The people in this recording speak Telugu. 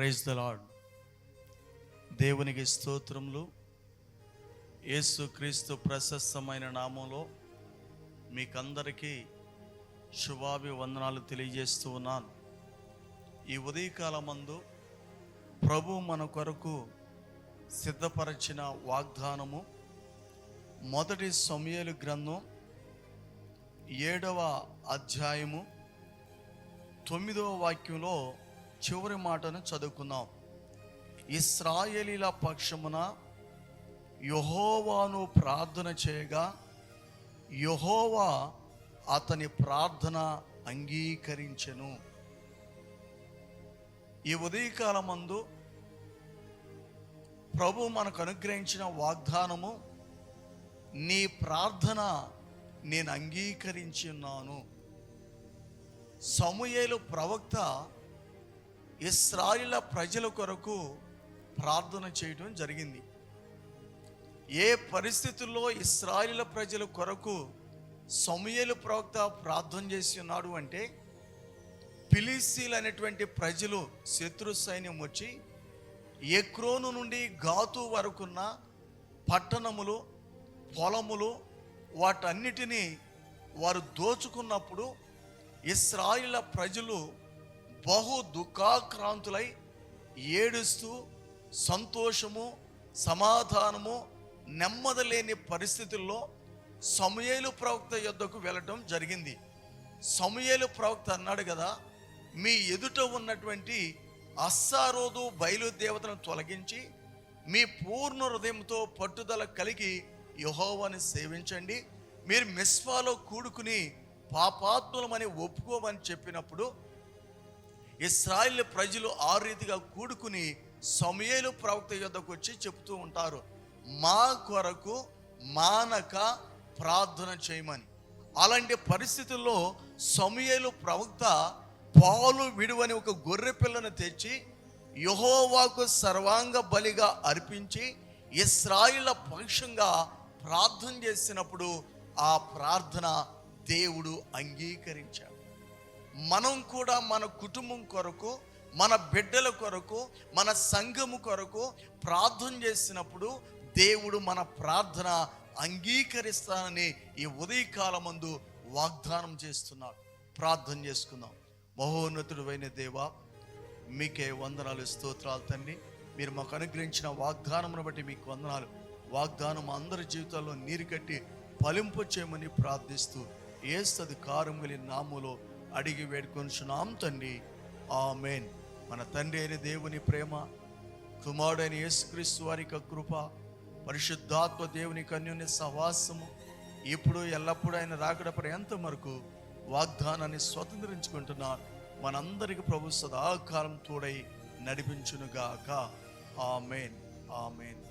ప్రైజ్ ద లాడ్ దేవునికి స్తోత్రములు. యేసు క్రీస్తు ప్రశస్తమైన నామంలో మీకందరికీ శుభాభివందనాలు తెలియజేస్తూ ఉన్నాను. ఈ ఉదయకాలమందు ప్రభు మన కొరకు సిద్ధపరచిన వాగ్దానము మొదటి సమయలు గ్రంథం ఏడవ అధ్యాయము తొమ్మిదవ వాక్యంలో చివరి మాటను చదువుకుందాం. ఇస్రాయేలీల పక్షమున యహోవాను ప్రార్థన చేయగా యహోవా అతని ప్రార్థన అంగీకరించెను. ఈ ఉదయకాలమందు ప్రభు మనకు అనుగ్రహించిన వాగ్దానము నీ ప్రార్థన నేను అంగీకరించి ఉన్నాను సమూయేలు ప్రవక్త ఇస్రాయిల ప్రజల కొరకు ప్రార్థన చేయడం జరిగింది. ఏ పరిస్థితుల్లో ఇస్రాయిల ప్రజల కొరకు సమయలు ప్రవక్త ప్రార్థన చేసి ఉన్నాడు అంటే ఫిలిస్తీన్లు అనేటువంటి ప్రజలు శత్రు సైన్యం వచ్చి ఎక్రోను నుండి గాతు వరకున్న పట్టణములు పొలములు వాటన్నిటినీ వారు దోచుకున్నప్పుడు ఇస్రాయిల ప్రజలు బహు దుఃఖాక్రాంతులై ఏడుస్తూ సంతోషము సమాధానము నెమ్మది లేని పరిస్థితుల్లో సమయలు ప్రవక్త యొద్దకు వెళ్ళటం జరిగింది. సమయలు ప్రవక్త అన్నాడు కదా మీ ఎదుట ఉన్నటువంటి అస్సారోదు బయలుదేవతను తొలగించి మీ పూర్ణ హృదయంతో పట్టుదల కలిగి యహోవాని సేవించండి. మీరు మిస్వాలో కూడుకుని పాపాత్ములమని ఒప్పుకోమని చెప్పినప్పుడు ఇస్రాయిల్ ప్రజలు ఆ రీతిగా కూడుకుని సమయలు ప్రవక్త యొద్దకు వచ్చి చెబుతూ ఉంటారు మా కొరకు మానక ప్రార్థన చేయమని. అలాంటి పరిస్థితుల్లో సమయలు ప్రవక్త పాలు విడువని ఒక గొర్రె పిల్లను తెచ్చి యహోవాకు సర్వాంగ బలిగా అర్పించి ఇస్రాయిల పక్షంగా ప్రార్థన చేసినప్పుడు ఆ ప్రార్థన దేవుడు అంగీకరించాడు. మనం కూడా మన కుటుంబం కొరకు మన బిడ్డల కొరకు మన సంఘము కొరకు ప్రార్థన చేసినప్పుడు దేవుడు మన ప్రార్థన అంగీకరిస్తానని ఈ ఉదయకాలమందు వాగ్దానం చేస్తున్నాడు. ప్రార్థన చేసుకుందాం. మహోన్నతుడు అయిన దేవ మీకే వందనాలు స్తోత్రాలు తండ్రి. మీరు మాకు అనుగ్రహించిన వాగ్దానమును బట్టి మీకు వందనాలు. వాగ్దానం అందరి జీవితాల్లో నీరు కట్టి ఫలింపు చేయమని ప్రార్థిస్తూ ఏస్తది కారుంగలి నాములో అడిగి వేడుకొనిచున్నాం తండ్రి ఆమెన్. మన తండ్రి అయిన దేవుని ప్రేమ కుమారుడైన యేసుక్రీస్తు వారి యొక్క కృప పరిశుద్ధాత్మ దేవుని కన్యుని సహవాసము ఇప్పుడు ఎల్లప్పుడూ ఆయన రాకడ పర్యంత వరకు వాగ్దానాన్ని స్వతంత్రించుకుంటున్నాను. మనందరికి ప్రభు సదాకాలం తోడై నడిపించునుగాక. ఆమెన్. ఆమెన్.